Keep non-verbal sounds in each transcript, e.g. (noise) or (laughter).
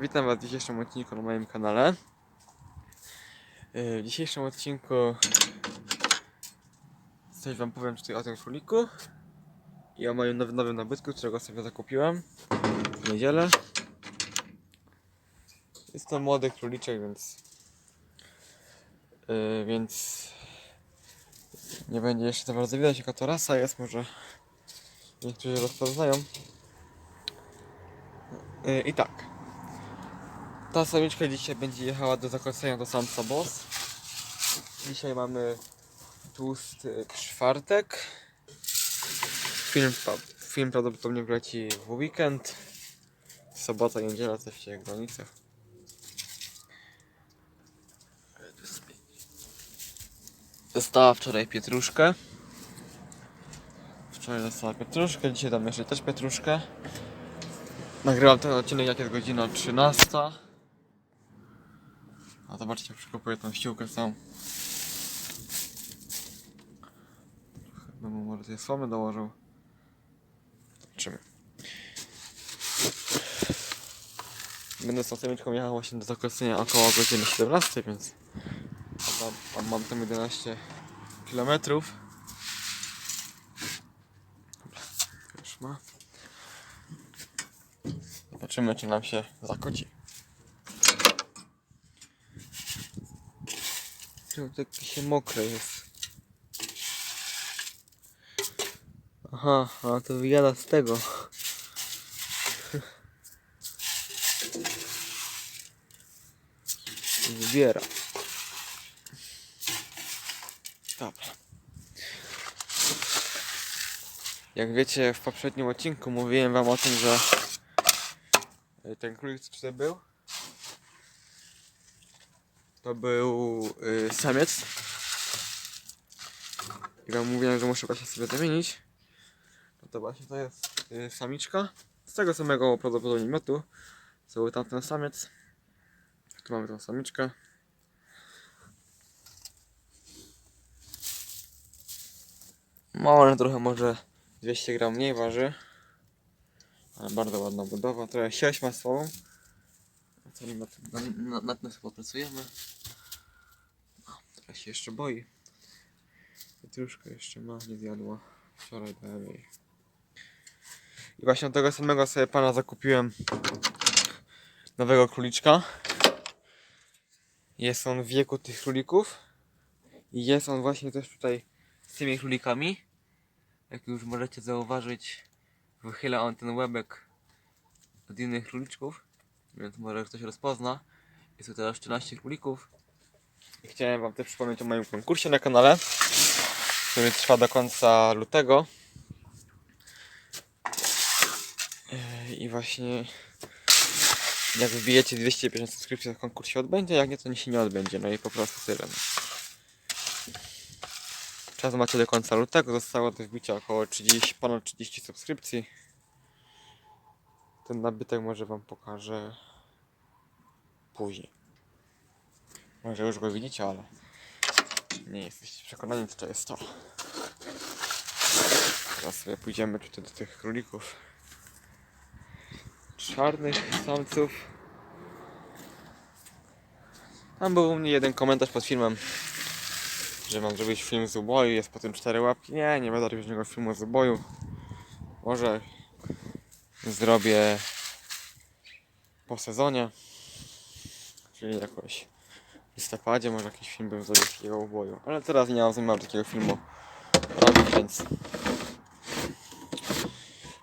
Witam Was w dzisiejszym odcinku na moim kanale. Yy, W dzisiejszym odcinku coś Wam powiem tutaj o tym króliku i o moim nowym, nowym nabytku, którego sobie zakupiłem w niedzielę. Jest to młody króliczek, więc yy, więc nie będzie jeszcze za bardzo widać jaka to rasa jest, może niektórzy rozpoznają. Yy, I tak. Ta samiczka dzisiaj będzie jechała do zakończenia do samca boss. Dzisiaj mamy tłusty czwartek. Film, film prawdopodobnie wleci w weekend. Sobota, niedziela, coś w granicach. Dostała wczoraj pietruszkę. Wczoraj dostała pietruszkę, dzisiaj dam jeszcze też pietruszkę. Nagrywam ten odcinek jak jest godzina 13. A zobaczcie, przykopuję tą ściółkę sam. Chyba mu może tej słomy dołożył. Zobaczymy. Będę z tą samiczką jechał właśnie do zakończenia około godziny 17, więc a tam, tam mam tam 11 kilometrów. Dobra, już ma. Zobaczymy, czy nam się zakoci. Czemu to jakieś mokre jest? Aha, a to wyjada z tego. (laughs) Zbiera. Dobra. Jak wiecie, w poprzednim odcinku mówiłem wam o tym, że ten królik, tutaj był, to był y, samiec. I wam mówiłem, że muszę właśnie sobie zamienić. No to właśnie to jest y, samiczka. Z tego samego prawdopodobnie miotu. Co był tamten samiec. Tu mamy tą samiczkę. Mało, trochę może 200 gram mniej waży. Ale bardzo ładna budowa. Trochę sieść ma swoją. Co nad, nad, nad, tym popracujemy. Teraz się jeszcze boi. Pietruszkę jeszcze ma, nie zjadła. Wczoraj dałem jej. I właśnie tego samego sobie pana zakupiłem nowego króliczka. Jest on w wieku tych królików. I jest on właśnie też tutaj z tymi królikami. Jak już możecie zauważyć, wychyla on ten łebek od innych króliczków. Więc może ktoś rozpozna. Jest tu teraz 14 królików. I chciałem wam też przypomnieć o moim konkursie na kanale, który trwa do końca lutego. Yy, I właśnie jak wbijecie 250 subskrypcji, to konkurs się odbędzie, jak nie, to się nie odbędzie. No i po prostu tyle. No. Czas macie do końca lutego, zostało do wbicia około 30, ponad 30 subskrypcji. Ten nabytek może wam pokażę później. Może już go widzicie, ale nie jesteście przekonani, co to jest to. Teraz sobie pójdziemy tutaj do tych królików. Czarnych samców. Tam był u mnie jeden komentarz pod filmem, że mam zrobić film z uboju, jest po tym cztery łapki. Nie, nie będę robić żadnego filmu z uboju. Może zrobię po sezonie, czyli jakoś w listopadzie może jakiś film bym zrobił takiego uboju. Ale teraz nie mam zamiaru takiego filmu robić, więc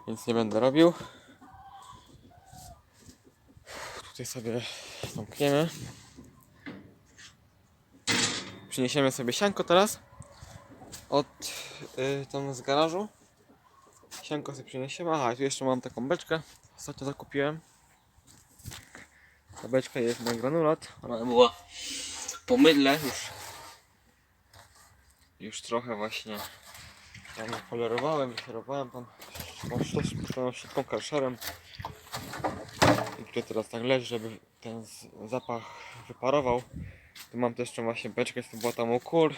więc nie będę robił. Tutaj sobie zamkniemy. Przyniesiemy sobie sianko teraz od y, tam z garażu. Sianko sobie przyniesiemy. Aha, tu jeszcze mam taką beczkę. Ostatnio zakupiłem. Ta beczka jest na granulat. Ona była po mydle już. Już trochę właśnie tam polerowałem, wyszerowałem tam tą tą szybką karszerem. I tutaj teraz tak leży, żeby ten zapach wyparował. Tu mam też jeszcze właśnie beczkę z tym tam u kur.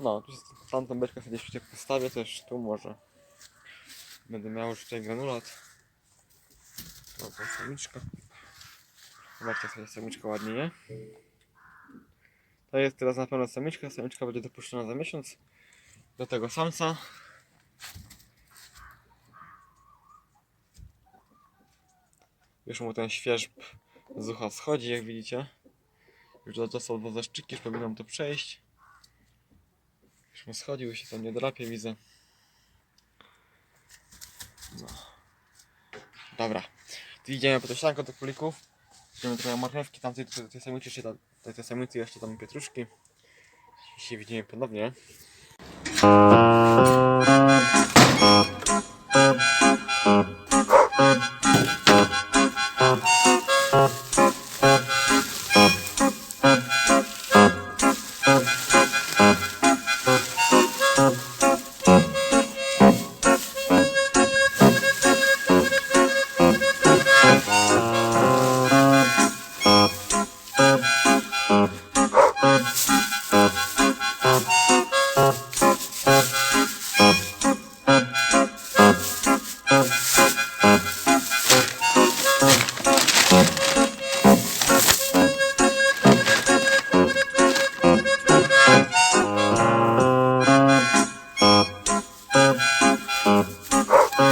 No, tu tamtą beczkę sobie gdzieś postawię też tu może. Będę miał już tutaj granulat. Dobra, samiczka. Zobaczcie sobie samiczka ładnie, nie? To jest teraz na pewno samiczka. Samiczka będzie dopuszczona za miesiąc. Do tego samca. Już mu ten świeżb z ucha schodzi, jak widzicie. Już dostał dwa zaszczyki, już powinnam to przejść. Już mu schodził, się tam nie drapie, widzę. No. Dobra. Idziemy po to sianko do królików. Idziemy trochę marchewki, tam tej, samicy jeszcze tej, tej samicy jeszcze tam pietruszki. I się widzimy ponownie. To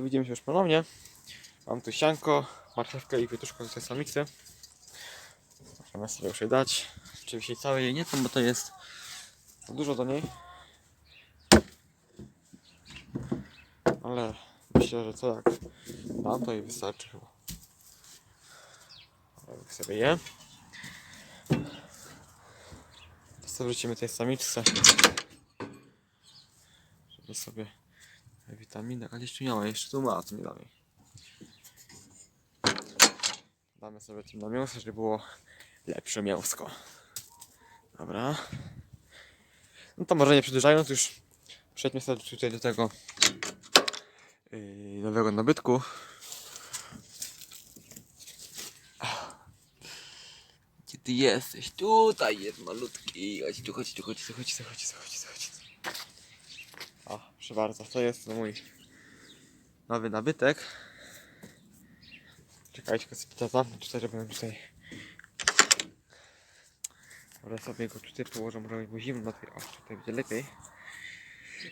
widzimy się już ponownie. Mam tu sianko, marchewkę i pietruszkę z tej samicy. Możemy sobie jej dać. Oczywiście całej jej nie tam, bo to jest dużo do niej. Ale myślę, że co jak dam, to jej wystarczy chyba. Niech sobie je. To sobie tej samiczce. Żeby sobie Witaminy, ale jeszcze miała, jeszcze tu ma, to nie damy. Damy sobie tym na mięso, żeby było lepsze mięsko. Dobra. No to może nie przedłużając już przejdźmy sobie tutaj do tego yy, nowego nabytku. Gdzie ty jesteś? Tutaj jest malutki. Chodź tu, chodź tu, chodź tu, chodź tu, chodź tu, chodź tu, chodź tu. O, proszę bardzo, to jest mój nowy nabytek. Czekajcie, tylko sobie to zamknę tutaj, żeby tutaj... Może sobie go tutaj położę, może mu zimno, o, tutaj będzie lepiej.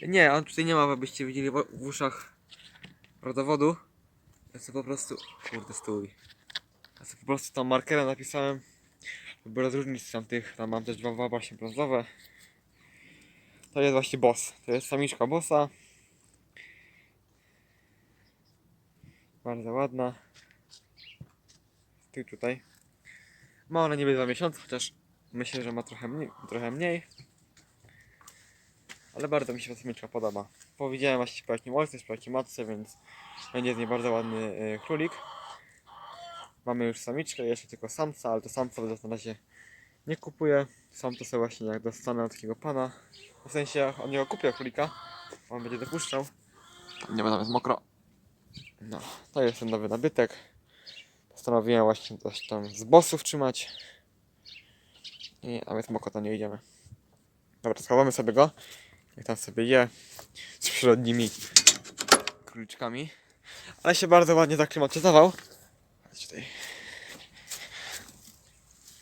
Nie, on tutaj nie ma, abyście widzieli w uszach rodowodu. Ja sobie po prostu... Kurde, stój. Ja sobie po prostu tam markerem napisałem, żeby rozróżnić z tamtych, tam mam też dwa właśnie brązowe. To jest właśnie boss. To jest samiczka bossa. Bardzo ładna. Ty tutaj. Ma ona niby dwa miesiące, chociaż myślę, że ma trochę mniej. Trochę mniej. Ale bardzo mi się ta samiczka podoba. Powiedziałem właśnie po jakim ojcu, po jakiej matce, więc będzie z niej bardzo ładny y, królik. Mamy już samiczkę, jeszcze tylko samca, ale to samca na razie nie kupuję. Sam to sobie właśnie jak dostanę od takiego pana. W sensie od niego kupię królika. On będzie dopuszczał. Nie, tam jest mokro. No, to jest ten nowy nabytek. Postanowiłem właśnie coś tam z bossów trzymać. I tam jest mokro, to nie idziemy. Dobra, schowamy sobie go. Jak tam sobie je z przyrodnimi króliczkami. Ale się bardzo ładnie zaklimatyzował. Tutaj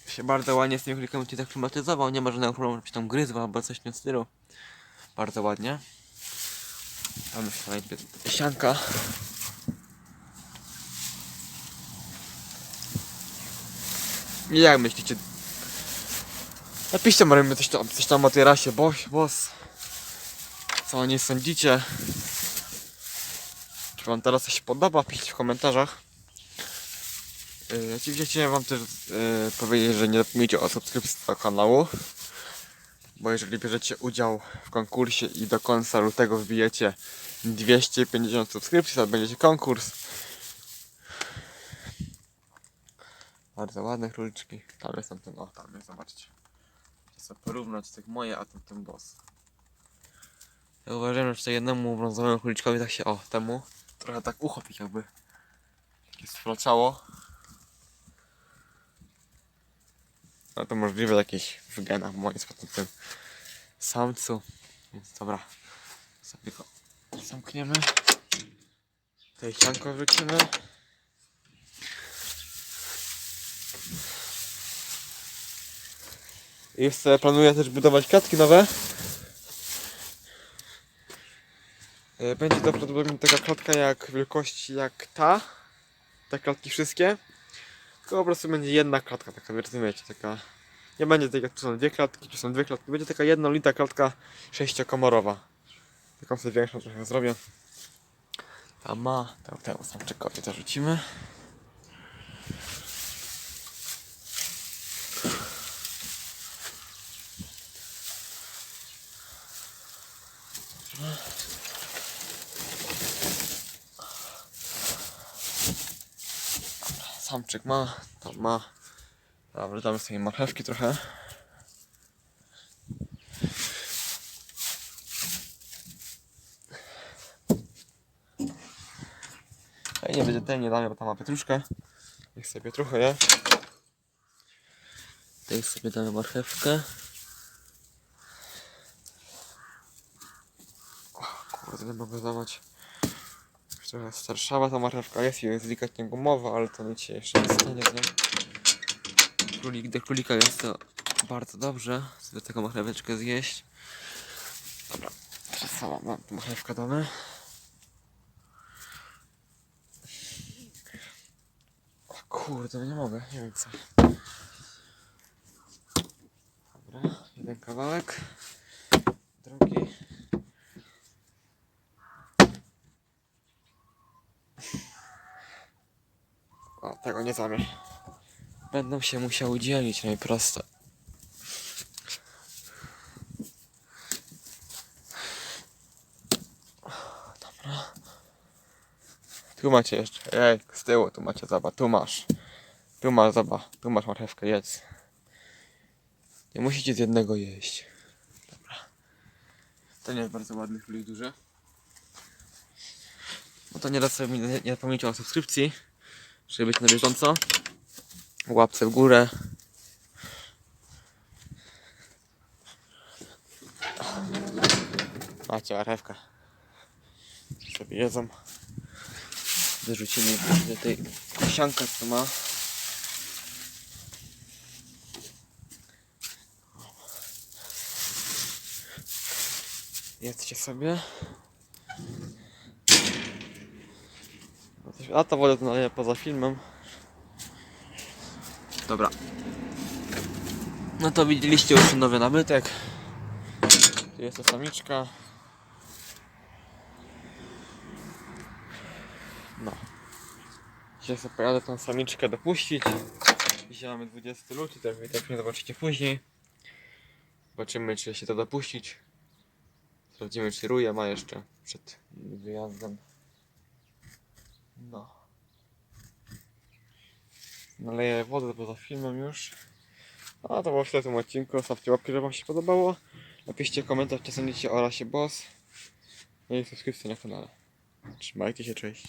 się bardzo ładnie z tymi królikami tutaj zaklimatyzował, nie ma żadnego problemu, żeby się tam gryzł albo coś w tym stylu. Bardzo ładnie. Mamy sobie sianka. I jak myślicie? Napiszcie może coś tam, coś tam o tej rasie, boss. Co o niej sądzicie? Czy wam teraz coś podoba? Piszcie w komentarzach. Yy, oczywiście chciałem wam też yy, powiedzieć, że nie zapomnijcie o subskrypcji tego kanału. Bo jeżeli bierzecie udział w konkursie i do końca lutego wbijecie 250 subskrypcji, to będziecie konkurs. Bardzo ładne króliczki. Tam jest ten, o tam jest, zobaczcie. Sobie porównać tak moje, a ten, ten boss. Ja uważam, że tutaj jednemu brązowemu króliczkowi tak się, o, temu, trochę tak uchopić jakby. Takie sflaczało. Ale to możliwe jakieś w genach moim zdaniem tym samcu. Więc dobra, sobie go zamkniemy. Tutaj sianko wrzucimy. Jeszcze planuję też budować klatki nowe. E, Będzie to prawdopodobnie taka klatka jak wielkości jak ta. Te klatki wszystkie. Tylko po prostu będzie jedna klatka, taka rozumiecie, taka. Nie będzie tak jak tu są dwie klatki, tu są dwie klatki. Będzie taka jednolita klatka sześciokomorowa. Taką sobie większą trochę zrobię. Ta ma, tę, tę samczykowi to. Samczyk ma, tam ma. Dobra, damy sobie marchewki trochę. Ej, nie będzie ten, nie damy, bo tam ma pietruszkę. Niech sobie pietruchę je. Tutaj sobie damy marchewkę. O, kurde, mogę dawać. Trochę starszała ta marchewka jest i jest delikatnie gumowa, ale to nic się jeszcze nie stanie z nią. Królik do królika jest to bardzo dobrze. Sobie taką marcheweczkę zjeść. Dobra, sama mam tu marchewkę damy. O kurde, nie mogę, nie wiem co. Dobra, jeden kawałek. Drugi. O, tego nie zamię. Będą się musiały dzielić najprosto. Dobra. Tu macie jeszcze. Ej, z tyłu tu macie, zobacz, tu masz. Tu masz, zobacz, tu masz marchewkę, jedz. Nie musicie z jednego jeść. Dobra. To nie jest bardzo ładny królik duży. No to nie da sobie nie, nie zapomnijcie o subskrypcji, żeby być na bieżąco. Łapce w górę. Macie marchewkę. Sobie jedzą. Wyrzucimy do tej sianka, co ma. Jedzcie sobie. A to wolę to poza filmem. Dobra. No to widzieliście już nowy nabytek. Tu jest to samiczka. No. Dzisiaj sobie pojadę tą samiczkę dopuścić. Dzisiaj mamy 20 luty, tak tak mnie zobaczycie później. Zobaczymy czy się to dopuścić. Sprawdzimy czy ruja ma jeszcze przed wyjazdem. No. Naleję wodę poza filmem już. A to było w tym odcinku. Zostawcie łapki, że wam się podobało. Napiszcie komentarz, czy sądzicie o rasie boss. No i subskrypcję na kanale. Trzymajcie się, cześć.